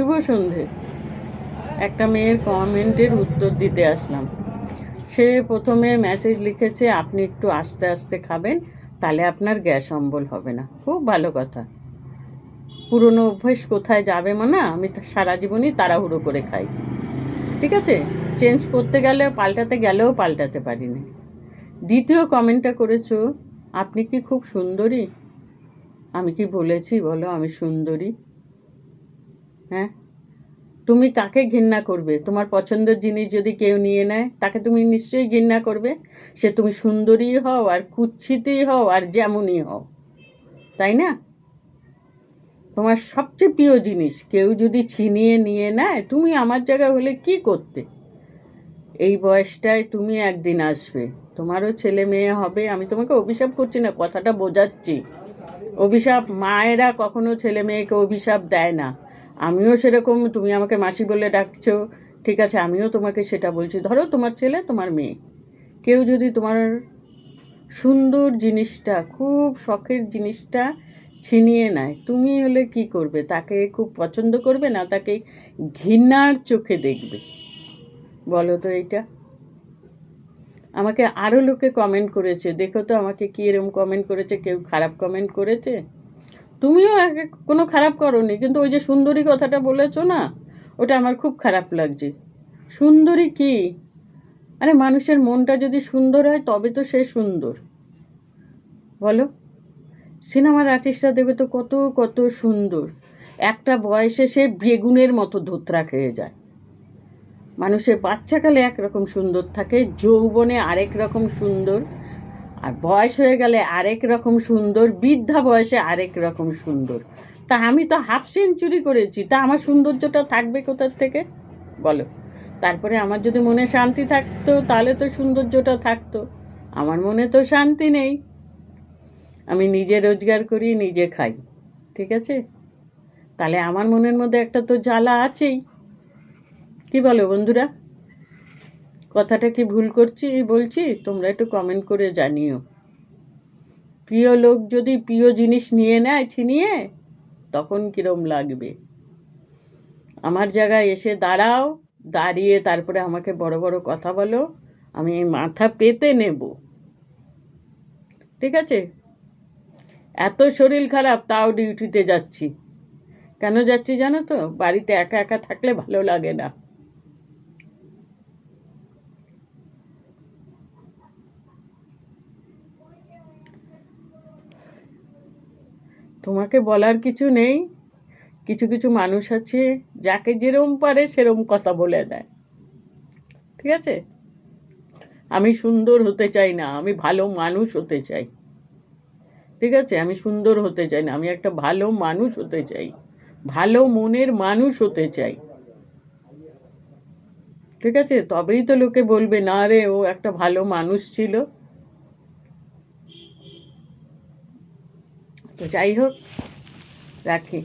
শুভ সন্ধে। একটা মেয়ের কমেন্টের উত্তর দিতে আসলাম। সে প্রথমে মেসেজ লিখেছে, আপনি একটু আস্তে আস্তে খাবেন, তাহলে আপনার গ্যাস অম্বল হবে না। খুব ভালো কথা। পুরনো অভ্যেস কোথায় যাবে মানে আমি সারা জীবনই তাড়াহুড়ো করে খাই। ঠিক আছে? চেঞ্জ করতে গেলে পাল্টাতে গেলেও পাল্টাতে পারিনি। দ্বিতীয় কমেন্টটা করেছ, আপনি কি খুব সুন্দরী? আমি কি বলেছি, বলো, আমি সুন্দরী? হ্যাঁ? তুমি কাকে ঘৃণা করবে? তোমার পছন্দের জিনিস যদি কেউ নিয়ে নেয়, তাকে তুমি নিশ্চয়ই ঘৃণা করবে। সে তুমি সুন্দরী হও আর কুচ্ছিতেই হও আর যেমনই হও। তাই না? তোমার সবচেয়ে প্রিয় জিনিস কেউ যদি ছিনিয়ে নিয়ে নেয়, তুমি আমার জায়গায় হলে কি করতে? এই বয়সটায় তুমি একদিন আসবে। তোমারও ছেলে মেয়ে হবে। আমি তোমাকে অভিশাপ করছি না, কথাটা বোঝাচ্ছি। অভিশাপ, মায়েরা কখনো ছেলে মেয়েকে অভিশাপ দেয় না। আমিও সেরকম, তুমি আমাকে মাসি বলে ডাকছো, ঠিক আছে, আমিও তোমাকে সেটা বলছি। ধরো তোমার ছেলে, তোমার মেয়ে। কেউ যদি তোমার সুন্দর জিনিসটা, খুব শখের জিনিসটা ছিনিয়ে নেয়, তুমি হলে কি করবে? তাকে খুব পছন্দ করবে না তাকে ঘৃণার চোখে দেখবে? বলো তো এইটা। আমাকে আরও লোকে কমেন্ট করেছে। দেখো তো আমাকে কী এরকম কমেন্ট করেছে, কেউ খারাপ কমেন্ট করেছে? তুমিও কোনো খারাপ করনি, কিন্তু ওই যে সুন্দরী কথাটা বলেছ না, ওটা আমার খুব খারাপ লাগছে। সুন্দরী কি? আরে মানুষের মনটা যদি সুন্দর হয়, তবে তো সে সুন্দর। বলো, সিনেমার আর্টিস্টরা দেবে তো কত কত সুন্দর। একটা বয়সে সে বেগুনের মতো ধোত্রা খেয়ে যায়। মানুষের বাচ্চাকালে একরকম সুন্দর থাকে, যৌবনে আরেক রকম সুন্দর। আর বয়স হয়ে গেলে আরেক রকম সুন্দর, বৃদ্ধা বয়সে আরেক রকম সুন্দর। তা আমি তো হাফ সেঞ্চুরি করেছি, তা আমার সৌন্দর্যটা থাকবে কোথার থেকে? বলো। তারপরে আমার যদি মনে শান্তি থাকতো, তাহলে তো সৌন্দর্যটা থাকতো। আমার মনে তো শান্তি নেই। আমি নিজে রোজগার করি, নিজে খাই, ঠিক আছে? তাহলে আমার মনের মধ্যে একটা তো জ্বালা আছেই। কি বলো বন্ধুরা? কথাটা কি ভুল করছি? বলছি, তোমরা একটু কমেন্ট করে জানিও। প্রিয় লোক যদি প্রিয় জিনিস নিয়ে নেয়, ছিনিয়ে, তখন কিরম লাগবে? আমার জায়গায় এসে দাঁড়াও, দাঁড়িয়ে তারপরে আমাকে বড় বড় কথা বলো, আমি মাথা পেতে নেব। ঠিক আছে? এত শরীর খারাপ, তাও ডিউটিতে যাচ্ছি। কেন যাচ্ছি জানো তো? বাড়িতে একা একা থাকলে ভালো লাগে না। তোমাকে বলার কিছু নেই। কিছু কিছু মানুষ আছে, যাকে যেরম পারে সেরম কথা বলে দেয়। ঠিক আছে? আমি সুন্দর হতে চাই না, আমি ভালো মানুষ হতে চাই। ঠিক আছে? আমি সুন্দর হতে চাই না, আমি একটা ভালো মানুষ হতে চাই। ভালো মনের মানুষ হতে চাই। ঠিক আছে? তবেই তো লোকে বলবে, না রে, ও একটা ভালো মানুষ ছিল। তো যাই হোক রাখি।